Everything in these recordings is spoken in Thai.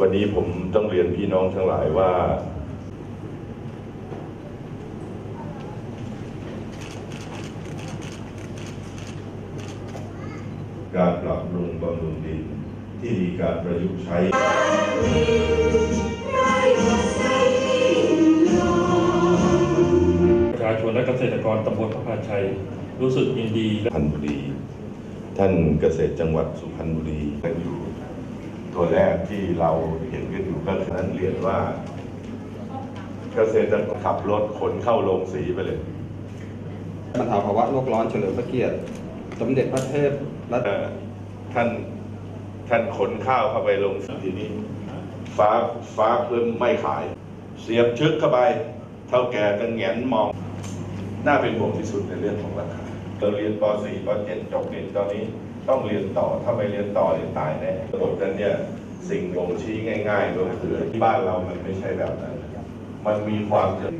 วันนี้ผมต้องเรียนพี่น้องทั้งหลายว่า การปรับปรุงบำรุงดินที่มีการประยุกต์ใช้ประชาชนและเกษตรกรตำบลพระพาชัย รู้สึกยินดีสุพรรณบุรี ท่านเกษตรจังหวัดสุพรรณบุรีกันอยู่ ตัวแรกที่เราเห็นกันอยู่ก็คือนั้นเรียนว่า เกษตรกรขับรถขนเข้าโรงสีไปเลยบรรเทาภาวะโลกร้อนเฉลิมพระเกียรติ สมเด็จพระเทพรัตนเอ่อท่านท่านขนข้าวเข้าไปลงทีนี้ ฟ้าฟ้าเพิ่มไม่ขาย เสียบชึกเข้าไป เท่าแก่กันแงนมอง น่าเป็นห่วงที่สุดในเรื่องของราคา เราเรียนป .4 ป .7 จบเรียนตอนนี้ต้องเรียนต่อ ถ้าไม่เรียนต่อเรียนตายแน่ระบบนั้นเนี่ยสิ่งบ่งชี้ง่ายๆก็คือที่บ้านเรามันไม่ใช่แบบนั้น มันมีความเจริญ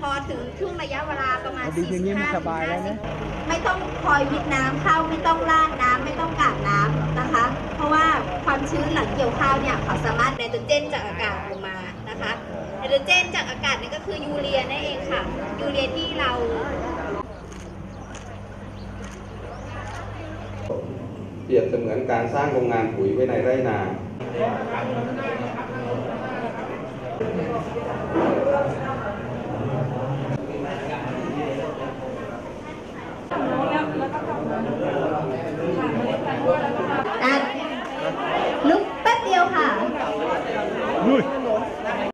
พอถึงช่วงระยะเวลาประมาณดีอย่างนี้มันสบายแล้วนะ45ไม่ต้องคอยวิดน้ำเข้า ไม่ต้องราดน้ำ ไม่ต้องกากน้ำ ชื้นหลังเกี่ยวข้าวเนี่ยเขาสามารถไนโตรเจนจากอากาศออกมานะคะไนโตรเจนจากอากาศนี่ก็คือยูเรียนั่นเองค่ะ ยูเรียที่เราเปรียบเสมือนการสร้างโรงงานปุ๋ยไว้ในไร่นา